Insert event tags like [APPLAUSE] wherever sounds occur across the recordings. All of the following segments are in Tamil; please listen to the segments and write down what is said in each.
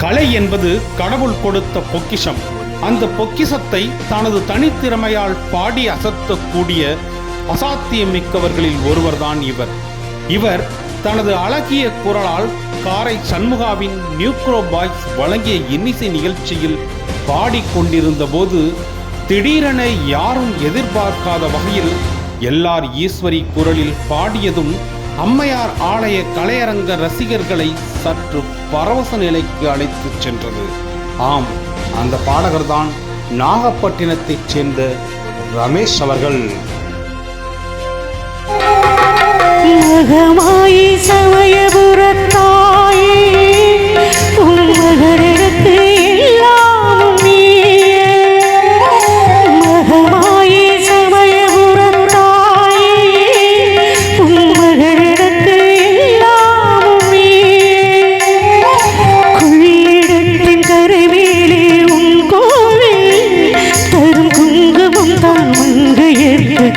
கலை என்பது கடவுள் கொடுத்த பொக்கிஷம். அந்த பொக்கிஷத்தை தனது தனித்திறமையால் பாடி அசத்தக்கூடிய அசாத்தியமிக்கவர்களில் ஒருவர்தான் இவர். இவர் தனது அழகிய குரலால் காரை சண்முகாவின் நியூக்ரோ பாய்ஸ் வழங்கிய இன்னிசை நிகழ்ச்சியில் பாடிக்கொண்டிருந்த போது திடீரென யாரும் எதிர்பார்க்காத வகையில் எல்லார் ஈஸ்வரி குரலில் பாடியதும் அம்மையார் ஆலய கலையரங்க ரசிகர்களை சற்று பரவச நிலைக்கு அழைத்துச் சென்றது. ஆம் அந்த பாடகர்தான் நாகப்பட்டினத்தைச் சேர்ந்த ரமேஷ் அவர்கள்.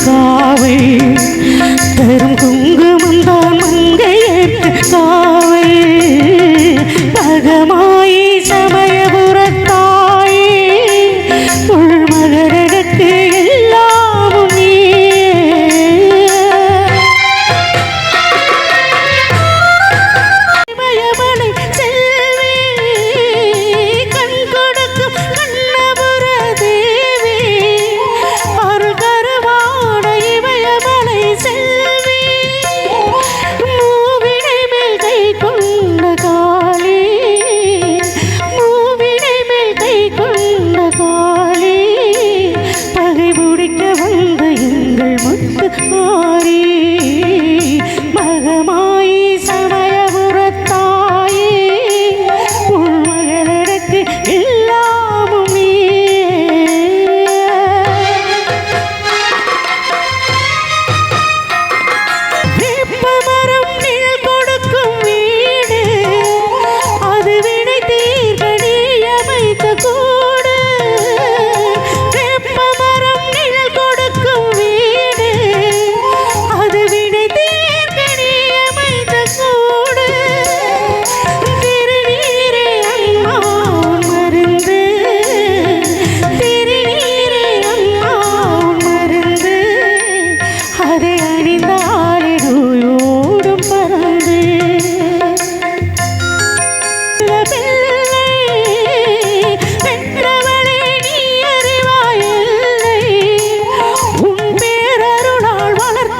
só Oh. [LAUGHS]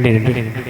那里的。